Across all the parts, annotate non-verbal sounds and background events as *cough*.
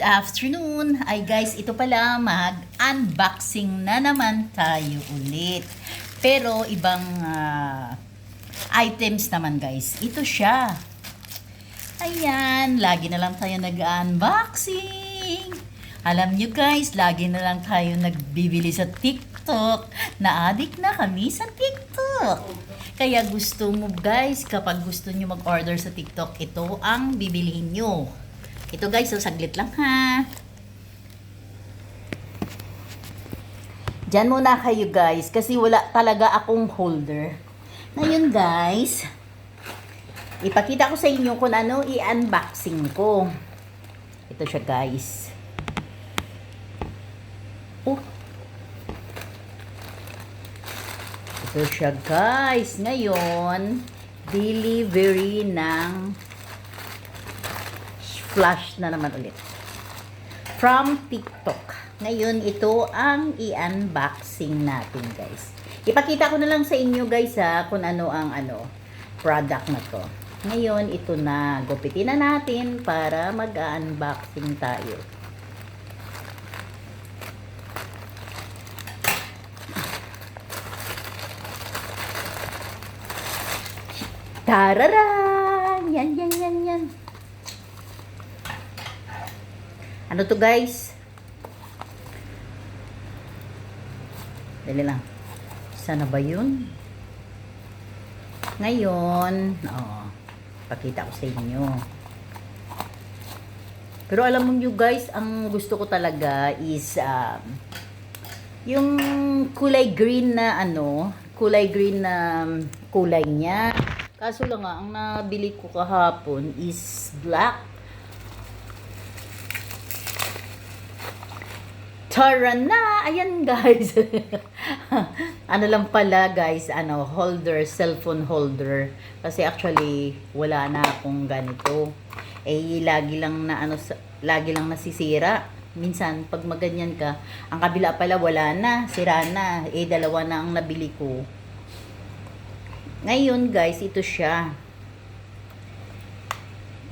Afternoon! Ay guys, ito pala mag-unboxing na naman tayo ulit. Pero ibang ah, items naman guys. Ito siya. Ayan, lagi na lang tayo nag-unboxing. Alam nyo guys, lagi na lang tayo nagbibili sa TikTok. Na-addict na kami sa TikTok. Kaya gusto mo guys, kapag gusto nyo mag-order sa TikTok, ito ang bibilihin nyo. Ito guys, so saglit lang ha. Diyan muna kayo guys, kasi wala talaga akong holder. Ngayon guys, ipakita ko sa inyo kung ano i-unboxing ko. Ito siya guys. Oh. Ito siya guys. Ngayon, delivery ng flash na naman ulit. From TikTok. Ngayon, ito ang i-unboxing natin, guys. Ipakita ko na lang sa inyo, guys, ha, kung ano ang ano, product na to. Ngayon, ito na. Gupitin na natin para mag-unboxing tayo. Tararan! Yan, yan, yan, yan. Ano to guys? Dali lang. Sana ba yun? Ngayon, oh, pakita ko sa inyo. Pero alam mo nyo guys, ang gusto ko talaga is um, yung kulay green na ano, kulay green na um, kulay niya. Kaso lang nga, ang nabili ko kahapon is black Tara na! Ayan guys. *laughs* ano lang pala guys, ano, holder, cellphone holder. Kasi actually, wala na akong ganito. Eh, lagi lang na ano, lagi lang nasisira. Minsan, pag maganyan ka, ang kabila pala wala na, sira na. Eh, dalawa na ang nabili ko. Ngayon guys, ito siya.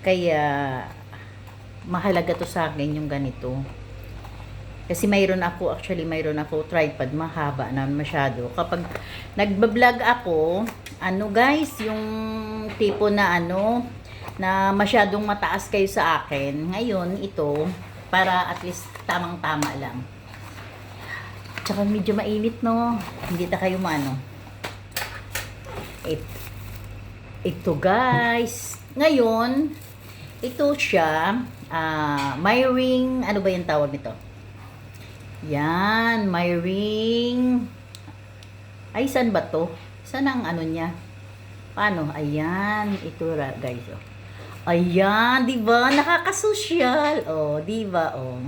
Kaya, mahalaga to sa akin yung ganito. Kasi mayroon ako, actually mayroon ako tripod, mahaba na masyado. Kapag nagbablog ako, ano guys, yung tipo na ano, na masyadong mataas kayo sa akin. Ngayon, ito, para at least tamang-tama lang. Tsaka medyo mainit, no? Hindi na kayo maano. It, ito guys. Ngayon, ito siya, ah, may ring, ano ba yung tawag nito? Yan, may ring. Ay, saan ba to? Saan ang ano niya? Paano? Ayan, ito ra, guys. Oh. Ayan, di ba? Nakakasosyal. Oh, di ba? Oh.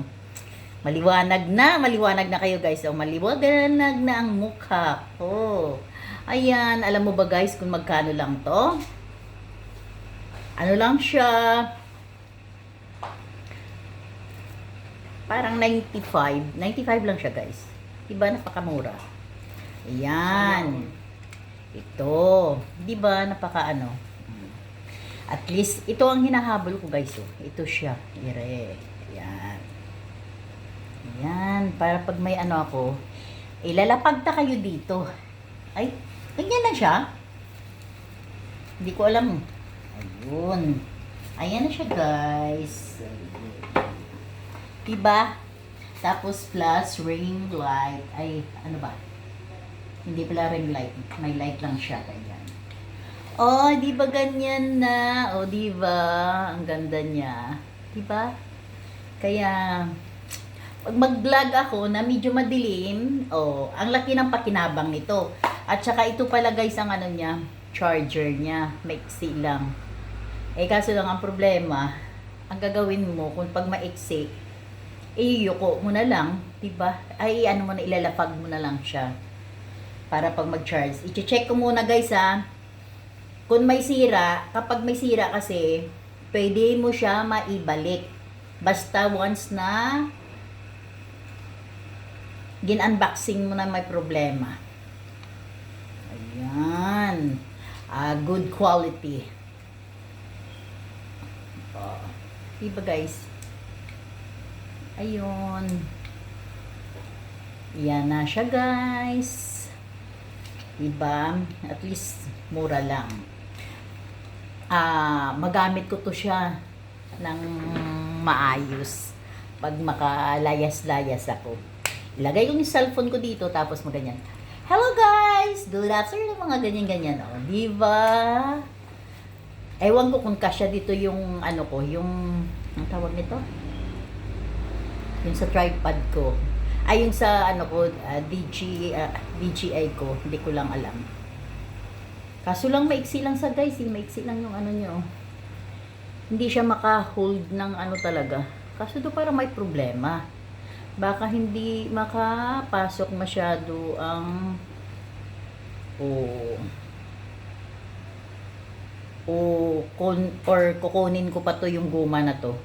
Maliwanag na, maliwanag na kayo guys. Oh, maliwanag na ang mukha ko. Ayan, alam mo ba guys kung magkano lang to? Ano lang siya? Parang 95. 95 lang siya, guys. Diba? Napakamura. Ayan. Ito. Diba? Napaka ano. At least, ito ang hinahabol ko, guys. Oh. Ito siya. Ire. Ayan. Ayan. Para pag may ano ako, ilalapag ta kayo dito. Ay, ganyan na siya. Hindi ko alam. Ayun. Ayan na siya, guys. Diba? Tapos plus ring light. Ay, ano ba? Hindi pala ring light. May light lang siya. Ganyan. Oh, di ba ganyan na? Oh, di ba? Ang ganda niya. Di ba? Kaya, pag mag-vlog ako na medyo madilim, oh, ang laki ng pakinabang nito. At saka ito pala guys ang ano niya, charger niya. Maiksi lang. Eh kaso lang ang problema, ang gagawin mo kung pag maiksi, iyuko mo na lang, 'di ba? Ay ano mo na ilalapag mo na lang siya para pag mag-charge. I-check ko muna guys ha. Kung may sira, kapag may sira kasi, pwede mo siya maibalik. Basta once na gin-unboxing mo na may problema. Ayan. Ah, good quality. Oh. Diba guys? Ayun. Yan na siya, guys. Diba? At least, mura lang. Ah, magamit ko to siya ng maayos. Pag makalayas-layas ako. Ilagay ko yung cellphone ko dito, tapos maganyan. Hello guys! Good afternoon, mga ganyan-ganyan. O, diba? Ewan ko kung kasya dito yung, ano ko, yung, ang tawag nito? Yung sa tripod ko. Ay, yung sa, ano ko, ah, DG, ah, DJI ko. Hindi ko lang alam. Kaso lang maiksi lang sa guys, eh. maiksi lang yung ano nyo. Hindi siya maka-hold ng ano talaga. Kaso do parang may problema. Baka hindi makapasok masyado ang o o kun, or kukunin ko pa to yung guma na to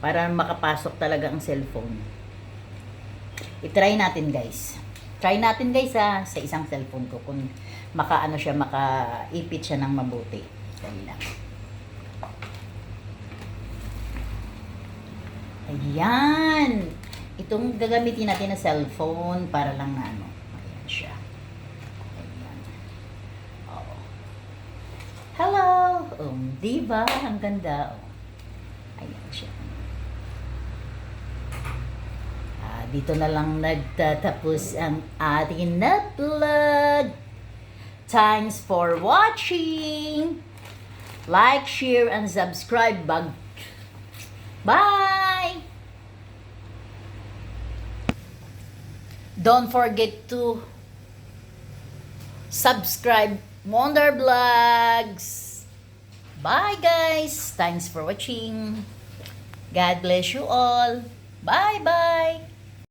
para makapasok talaga ang cellphone. I-try natin guys. Try natin guys ha, sa isang cellphone ko kung makaano siya, makaipit siya ng mabuti. Dali lang. Ayan. Itong gagamitin natin na cellphone para lang na ano. Ayan siya. Ayan. Oo. Hello! Um, diba? Ang ganda. Oh. Ayan siya. Ah, dito na lang nagtatapos ang ating vlog. Thanks for watching. Like, share, and subscribe. Bag. Bye! Don't forget to subscribe Wonder Vlogs. Bye guys. Thanks for watching. God bless you all. Bye bye.